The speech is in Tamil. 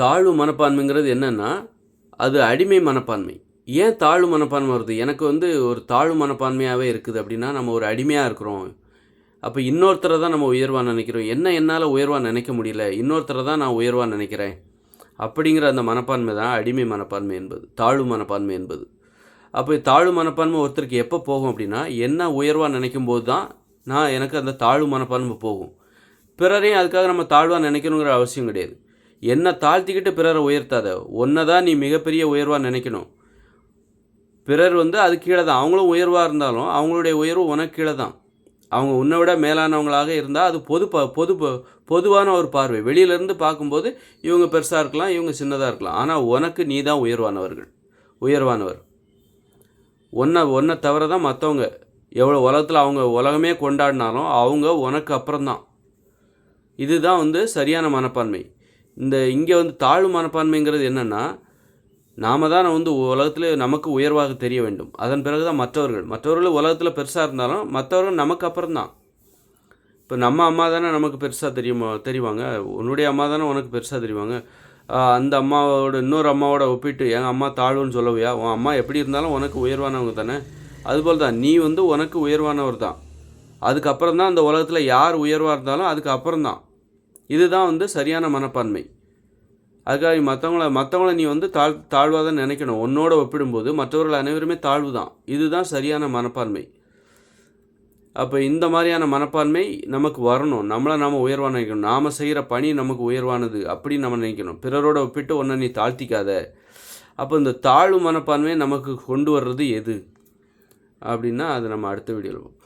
தாழ்வு மனப்பான்மைங்கிறது என்னென்னா அது அடிமை மனப்பான்மை. ஏன் தாழ்வு மனப்பான்மை வருது? எனக்கு வந்து ஒரு தாழ்வு மனப்பான்மையாகவே இருக்குது அப்படின்னா நம்ம ஒரு அடிமையாக இருக்கிறோம். அப்போ இன்னொருத்தரை தான் நம்ம உயர்வாக நினைக்கிறோம். என்ன என்னால் உயர்வாக நினைக்க முடியல? இன்னொருத்தரை தான் நான் உயர்வாக நினைக்கிறேன். அப்படிங்கிற அந்த மனப்பான்மை தான் அடிமை மனப்பான்மை என்பது. தாழ்வு மனப்பான்மை என்பது. அப்போ தாழ்வு மனப்பான்மை ஒருத்தருக்கு எப்போ போகும் அப்படின்னா என்ன உயர்வாக நினைக்கும் போது தான் நான் எனக்கு அந்த தாழ்வு மனப்பான்மை போகும். பிறரையும் அதுக்காக நம்ம தாழ்வாக நினைக்கணுங்கிற அவசியம் கிடையாது. என்னை தாழ்த்திக்கிட்டு பிறரை உயர்த்தாத. ஒன்றை தான் நீ மிகப்பெரிய உயர்வாக நினைக்கணும். பிறர் வந்து அது கீழே தான் அவங்களும் உயர்வாக இருந்தாலும் அவங்களுடைய உயர்வு உனக்கு கீழே தான் அவங்க உன்னை விட மேலானவங்களாக இருந்தால் அது பொது ப பொது பொதுவான ஒரு பார்வை. வெளியிலேருந்து பார்க்கும்போது இவங்க பெருசாக இருக்கலாம் இவங்க சின்னதாக இருக்கலாம். ஆனால் உனக்கு நீ தான் உயர்வானவர்கள். உயர்வானவர். ஒன்றை ஒன்றை தவிர தான் மற்றவங்க எவ்வளோ உலகத்தில் அவங்க உலகமே கொண்டாடினாலும் அவங்க உனக்கு அப்புறம்தான். இதுதான் வந்து சரியான மனப்பான்மை. இந்த இங்கே வந்து தாழ்வு மனப்பான்மைங்கிறது என்னென்னா நாம தான் வந்து உலகத்தில் நமக்கு உயர்வாக தெரிய வேண்டும். அதன் பிறகு தான் மற்றவர்கள். மற்றவர்கள் உலகத்தில் பெருசாக இருந்தாலும் மற்றவர்கள் நமக்கு அப்புறம் தான் இப்போ நம்ம அம்மா தானே நமக்கு பெருசாக தெரியுமா தெரிவாங்க? உன்னுடைய அம்மா தானே உனக்கு பெருசாக தெரிவாங்க? அந்த அம்மாவோட இன்னொரு அம்மாவோட ஒப்பிட்டு எங்கள் அம்மா தாழ்வுன்னு சொல்லவையா? உன் அம்மா எப்படி இருந்தாலும் உனக்கு உயர்வானவங்க தானே? அதுபோல் தான் நீ வந்து உனக்கு உயர்வானவர் தான். அதுக்கப்புறம் தான் அந்த உலகத்தில் யார் உயர்வாக இருந்தாலும் அதுக்கப்புறம் தான் இதுதான் வந்து சரியான மனப்பான்மை. அதுக்காக மற்றவங்கள மற்றவங்கள நீ வந்து தாழ் தாழ்வாக தான் நினைக்கணும். உன்னோட ஒப்பிடும்போது மற்றவர்கள் அனைவருமே தாழ்வு தான் இதுதான் சரியான மனப்பான்மை. அப்போ இந்த மாதிரியான மனப்பான்மை நமக்கு வரணும். நம்மளை நாம் உயர்வாக நினைக்கணும். நாம் செய்கிற பணி நமக்கு உயர்வானது அப்படின்னு நம்ம நினைக்கணும். பிறரோட ஒப்பிட்டு ஒன்றை நீ தாழ்த்திக்காத. அப்போ இந்த தாழ்வு மனப்பான்மையை நமக்கு கொண்டு வர்றது எது? அப்படின்னா அது நம்ம அடுத்த வீடியோவில்